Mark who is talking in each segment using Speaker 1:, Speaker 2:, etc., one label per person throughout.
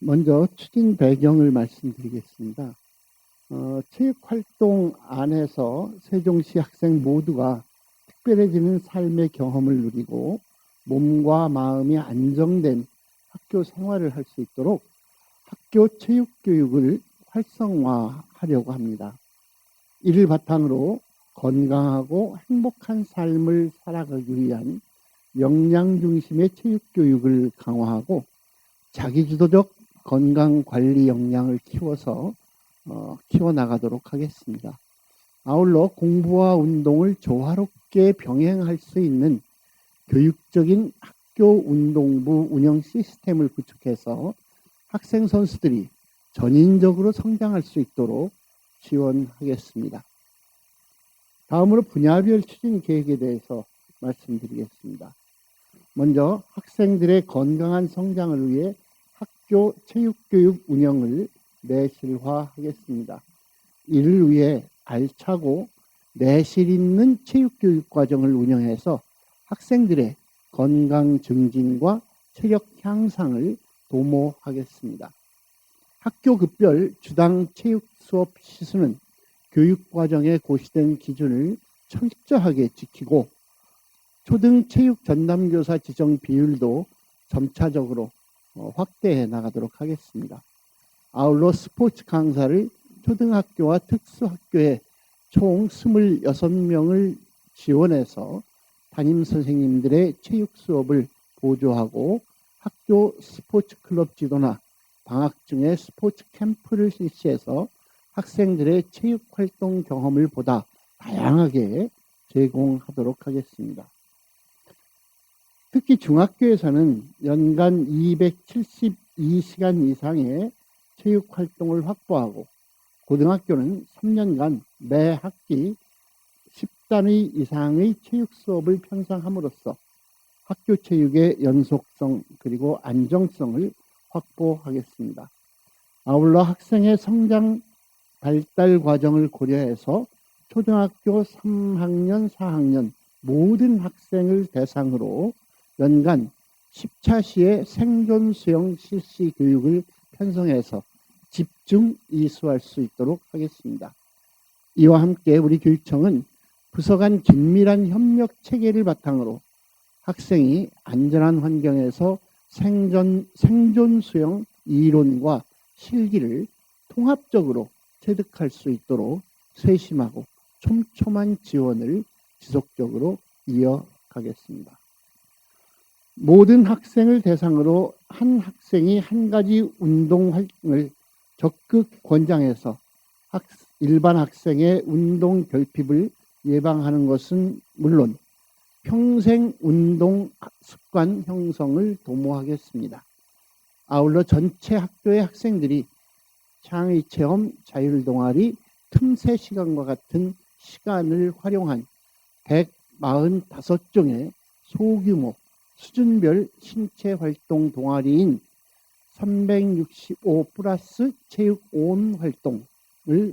Speaker 1: 먼저 추진 배경을 말씀드리겠습니다. 어, 체육활동 안에서 세종시 학생 모두가 특별해지는 삶의 경험을 누리고 몸과 마음이 안정된 학교 생활을 할 수 있도록 학교 체육교육을 활성화하려고 합니다. 이를 바탕으로 건강하고 행복한 삶을 살아가기 위한 역량 중심의 체육교육을 강화하고 자기주도적 건강 관리 역량을 키워서 어, 키워나가도록 하겠습니다. 아울러 공부와 운동을 조화롭게 병행할 수 있는 교육적인 학교 운동부 운영 시스템을 구축해서 학생 선수들이 전인적으로 성장할 수 있도록 지원하겠습니다. 다음으로 분야별 추진 계획에 대해서 말씀드리겠습니다. 먼저 학생들의 건강한 성장을 위해 학교 체육교육 운영을 내실화하겠습니다. 이를 위해 알차고 내실 있는 체육교육 과정을 운영해서 학생들의 건강 증진과 체력 향상을 도모하겠습니다. 학교 급별 주당 체육 수업 시수는 교육 과정에 고시된 기준을 철저하게 지키고 초등 체육 전담교사 지정 비율도 점차적으로 어, 확대해 나가도록 하겠습니다. 아울러 스포츠 강사를 초등학교와 특수학교에 총 26명을 지원해서 담임 선생님들의 체육 수업을 보조하고 학교 스포츠 클럽 지도나 방학 중에 스포츠 캠프를 실시해서 학생들의 체육 활동 경험을 보다 다양하게 제공하도록 하겠습니다. 특히 중학교에서는 연간 272시간 이상의 체육 활동을 확보하고 고등학교는 3년간 매 학기 10단위 이상의 체육 수업을 편성함으로써 학교 체육의 연속성 그리고 안정성을 확보하겠습니다. 아울러 학생의 성장 발달 과정을 고려해서 초등학교 3학년, 4학년 모든 학생을 대상으로 연간 10차 시의 생존 수영 실시 교육을 편성해서 집중 이수할 수 있도록 하겠습니다. 이와 함께 우리 교육청은 부서 간 긴밀한 협력 체계를 바탕으로 학생이 안전한 환경에서 생존, 생존 수영 이론과 실기를 통합적으로 체득할 수 있도록 세심하고 촘촘한 지원을 지속적으로 이어가겠습니다. 모든 학생을 대상으로 한 학생이 한 가지 운동을 적극 권장해서 학, 일반 학생의 운동 결핍을 예방하는 것은 물론 평생 운동 습관 형성을 도모하겠습니다. 아울러 전체 학교의 학생들이 창의 체험, 자율 동아리, 틈새 시간과 같은 시간을 활용한 145종의 소규모 수준별 신체 활동 동아리인 365 플러스 체육 온 활동을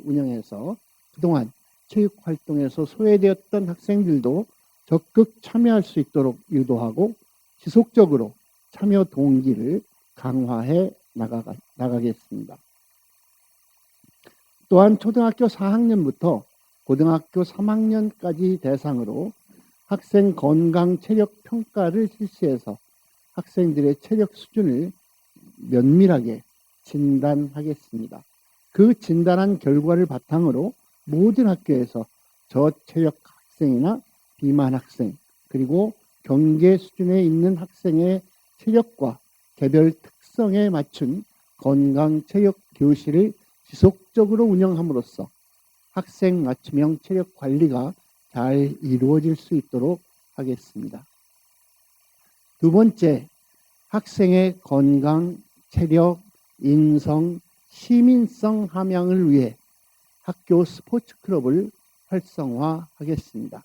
Speaker 1: 운영해서 그동안 체육 활동에서 소외되었던 학생들도 적극 참여할 수 있도록 유도하고 지속적으로 참여 동기를 강화해 나가, 나가겠습니다. 또한 초등학교 4학년부터 고등학교 3학년까지 대상으로 학생 건강 체력 평가를 실시해서 학생들의 체력 수준을 면밀하게 진단하겠습니다. 그 진단한 결과를 바탕으로 모든 학교에서 저체력 학생이나 비만 학생 그리고 경계 수준에 있는 학생의 체력과 개별 특성에 맞춘 건강 체력 교실을 지속적으로 운영함으로써 학생 맞춤형 체력 관리가 잘 이루어질 수 있도록 하겠습니다. 두 번째, 학생의 건강, 체력, 인성, 시민성 함양을 위해 학교 스포츠 클럽을 활성화하겠습니다.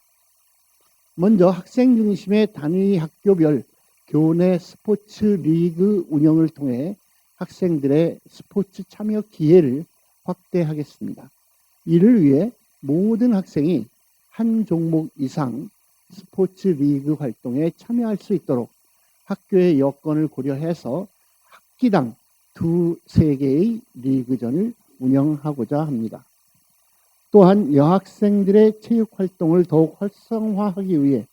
Speaker 1: 먼저 학생 중심의 단위 학교별 교내 스포츠 리그 운영을 통해 학생들의 스포츠 참여 기회를 확대하겠습니다. 이를 위해 모든 학생이 한 종목 이상 스포츠 리그 활동에 참여할 수 있도록 학교의 여건을 고려해서 학기당 두세 개의 리그전을 운영하고자 합니다. 또한 여학생들의 체육 활동을 더욱 활성화하기 위해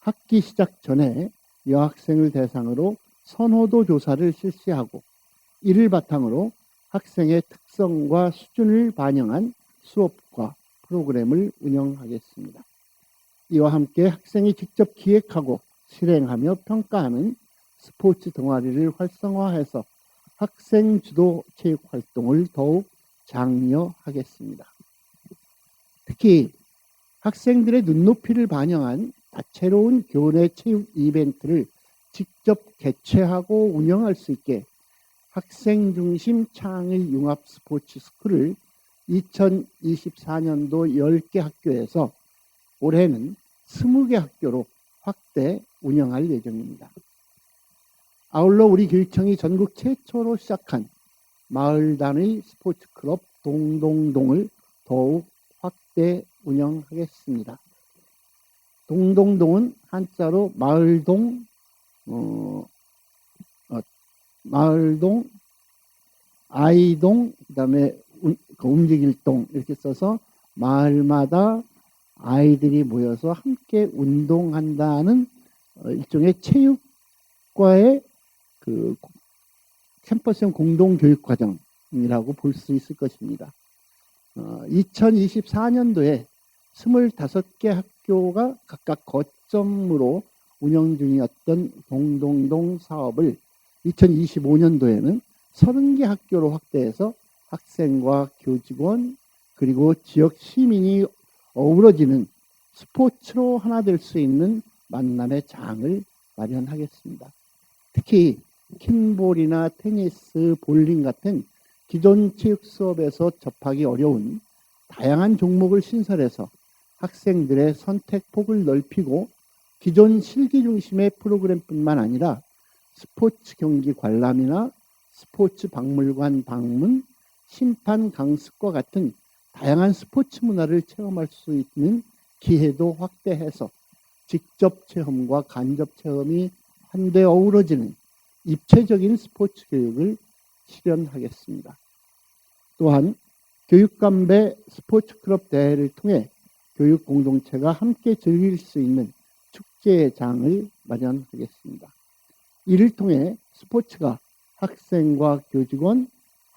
Speaker 1: 학기 시작 전에 여학생을 대상으로 선호도 조사를 실시하고 이를 바탕으로 학생의 특성과 수준을 반영한 수업과 프로그램을 운영하겠습니다. 이와 함께 학생이 직접 기획하고 실행하며 평가하는 스포츠 동아리를 활성화해서 학생 주도 체육 활동을 더욱 장려하겠습니다. 특히 학생들의 눈높이를 반영한 다채로운 교내 체육 이벤트를 직접 개최하고 운영할 수 있게 학생 중심 창의 융합 스포츠 스쿨을 2024년도 10개 학교에서 올해는 20개 학교로 확대 운영할 예정입니다. 아울러 우리 교육청이 전국 최초로 시작한 마을 단위 스포츠 클럽 동동동을 더욱 확대 운영하겠습니다. 동동동은 한자로 마을동, 어, 어, 마을동, 아이동, 그 다음에 움직일 동 이렇게 써서 마을마다 아이들이 모여서 함께 운동한다는 어, 일종의 체육과의 그 캠퍼스형 공동 교육 과정이라고 볼 수 있을 것입니다. 어, 2024년도에 25개 학교가 각각 거점으로 운영 중이었던 동동동 사업을 2025년도에는 30개 학교로 확대해서 학생과 교직원 그리고 지역 시민이 어우러지는 스포츠로 하나 될 수 있는 만남의 장을 마련하겠습니다. 특히 킹볼이나 테니스, 볼링 같은 기존 체육 수업에서 접하기 어려운 다양한 종목을 신설해서 학생들의 선택 폭을 넓히고 기존 실기 중심의 프로그램뿐만 아니라 스포츠 경기 관람이나 스포츠 박물관 방문, 심판 강습과 같은 다양한 스포츠 문화를 체험할 수 있는 기회도 확대해서 직접 체험과 간접 체험이 한데 어우러지는 입체적인 스포츠 교육을 실현하겠습니다. 또한 교육감배 스포츠 클럽 대회를 통해 교육 공동체가 함께 즐길 수 있는 축제의 장을 마련하겠습니다. 이를 통해 스포츠가 학생과 교직원,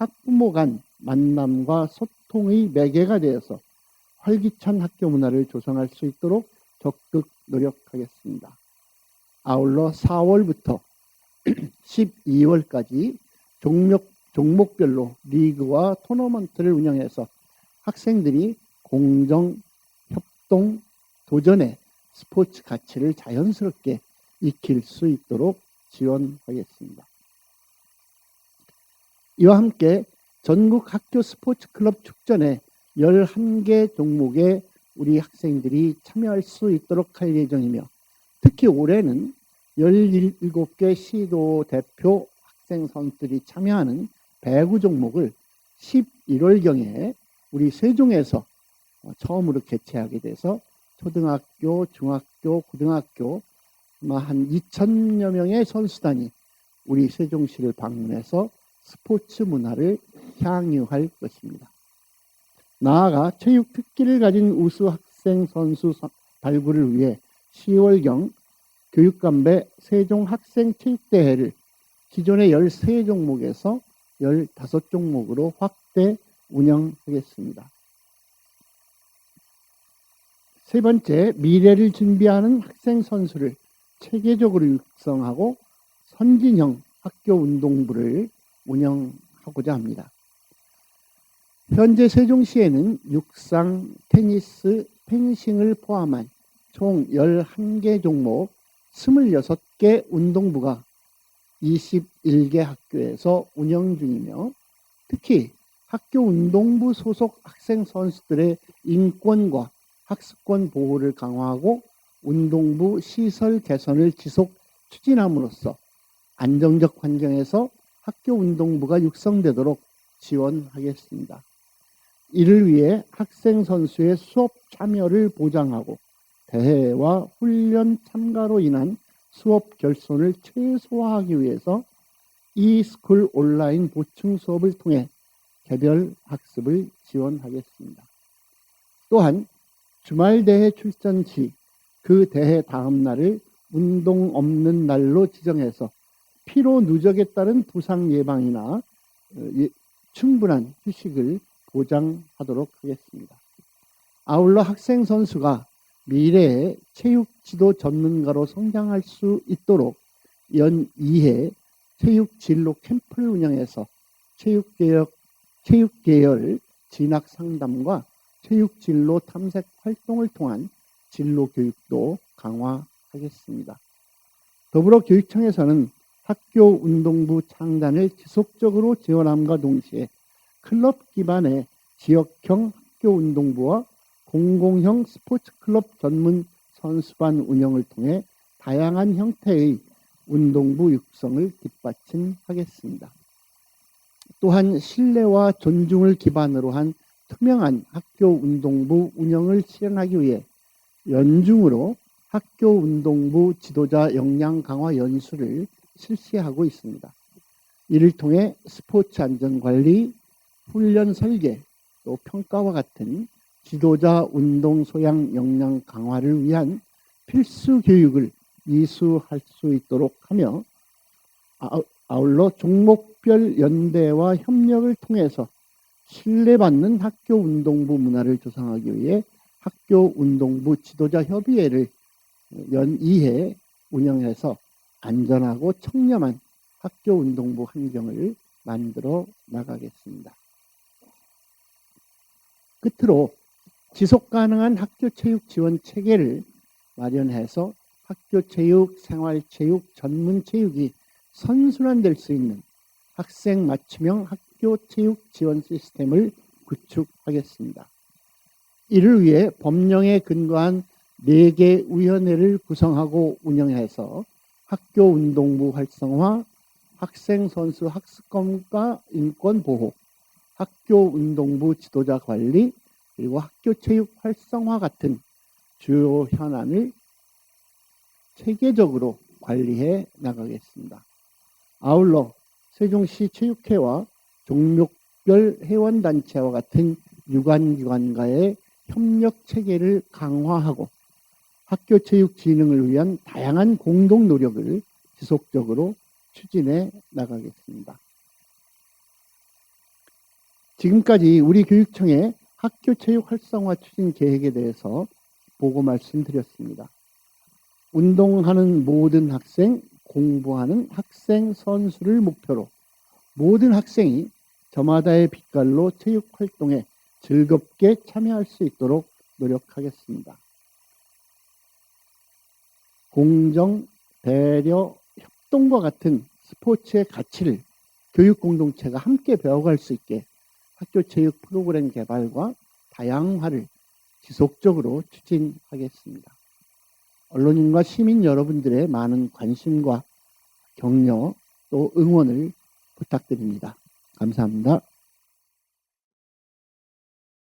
Speaker 1: 학부모 간 만남과 소통의 매개가 되어서 활기찬 학교 문화를 조성할 수 있도록 적극 노력하겠습니다. 아울러 4월부터 12월까지 종목, 종목별로 리그와 토너먼트를 운영해서 학생들이 공정, 협동, 도전의 스포츠 가치를 자연스럽게 익힐 수 있도록 지원하겠습니다. 이와 함께 전국 학교 스포츠 클럽 축전에 11개 종목에 우리 학생들이 참여할 수 있도록 할 예정이며 특히 올해는 17개 시도 대표 학생 선수들이 참여하는 배구 종목을 11월경에 우리 세종에서 처음으로 개최하게 돼서 초등학교, 중학교, 고등학교 한 2천여 명의 선수단이 우리 세종시를 방문해서 스포츠 문화를 향유할 것입니다. 나아가 체육 특기를 가진 우수 학생 선수 발굴을 위해 10월경 교육감배 세종 학생 체육대회를 기존의 13종목에서 15종목으로 확대 운영하겠습니다. 세 번째, 미래를 준비하는 학생 선수를 체계적으로 육성하고 선진형 학교 운동부를 운영하고자 합니다. 현재 세종시에는 육상, 테니스, 펜싱을 포함한 총 11개 종목 26개 운동부가 21개 학교에서 운영 중이며 특히 학교 운동부 소속 학생 선수들의 인권과 학습권 보호를 강화하고 운동부 시설 개선을 지속 추진함으로써 안정적 환경에서 학교 운동부가 육성되도록 지원하겠습니다. 이를 위해 학생 선수의 수업 참여를 보장하고 대회와 훈련 참가로 인한 수업 결손을 최소화하기 위해서 e스쿨 온라인 보충 수업을 통해 개별 학습을 지원하겠습니다. 또한 주말 대회 출전 시 그 대회 다음 날을 운동 없는 날로 지정해서 피로 누적에 따른 부상 예방이나 어, 예- 충분한 휴식을 보장하도록 하겠습니다. 아울러 학생 선수가 미래의 체육 지도 전문가로 성장할 수 있도록 연 2회 체육 진로 캠프를 운영해서 체육 개혁 체육 계열 진학 상담과 체육 진로 탐색 활동을 통한 진로 교육도 강화하겠습니다. 더불어 교육청에서는 학교 운동부 창단을 지속적으로 지원함과 동시에 클럽 기반의 지역형 학교 운동부와 공공형 스포츠 클럽 전문 선수반 운영을 통해 다양한 형태의 운동부 육성을 뒷받침하겠습니다. 또한 신뢰와 존중을 기반으로 한 투명한 학교 운동부 운영을 실현하기 위해 연중으로 학교 운동부 지도자 역량 강화 연수를 실시하고 있습니다. 이를 통해 스포츠 안전 관리, 훈련 설계, 또 평가와 같은 지도자 운동 소양 역량 강화를 위한 필수 교육을 이수할 수 있도록 하며 아우- 아울러 종목별 연대와 협력을 통해서 신뢰받는 학교 운동부 문화를 조성하기 위해 학교 운동부 지도자 협의회를 연 2회 운영해서 안전하고 청렴한 학교 운동부 환경을 만들어 나가겠습니다. 끝으로 지속 가능한 학교 체육 지원 체계를 마련해서 학교 체육, 생활 체육, 전문 체육이 선순환될 수 있는 학생 맞춤형 학교 체육 지원 시스템을 구축하겠습니다. 이를 위해 법령에 근거한 4개 위원회를 구성하고 운영해서 학교 운동부 활성화, 학생 선수 학습권과 인권 보호, 학교 운동부 지도자 관리, 그리고 학교 체육 활성화 같은 주요 현안을 체계적으로 관리해 나가겠습니다. 아울러 세종시 체육회와 종목별 회원단체와 같은 유관기관과의 협력 체계를 강화하고 학교 체육 진흥을 위한 다양한 공동 노력을 지속적으로 추진해 나가겠습니다. 지금까지 우리 교육청의 학교 체육 활성화 추진 계획에 대해서 보고 말씀드렸습니다. 운동하는 모든 학생, 공부하는 학생 선수를 목표로 모든 학생이 저마다의 빛깔로 체육 활동에 즐겁게 참여할 수 있도록 노력하겠습니다. 공정, 배려, 협동과 같은 스포츠의 가치를 교육 공동체가 함께 배워갈 수 있게 학교 체육 프로그램 개발과 다양화를 지속적으로 추진하겠습니다. 언론인과 시민 여러분들의 많은 관심과 격려 또 응원을 부탁드립니다. 감사합니다.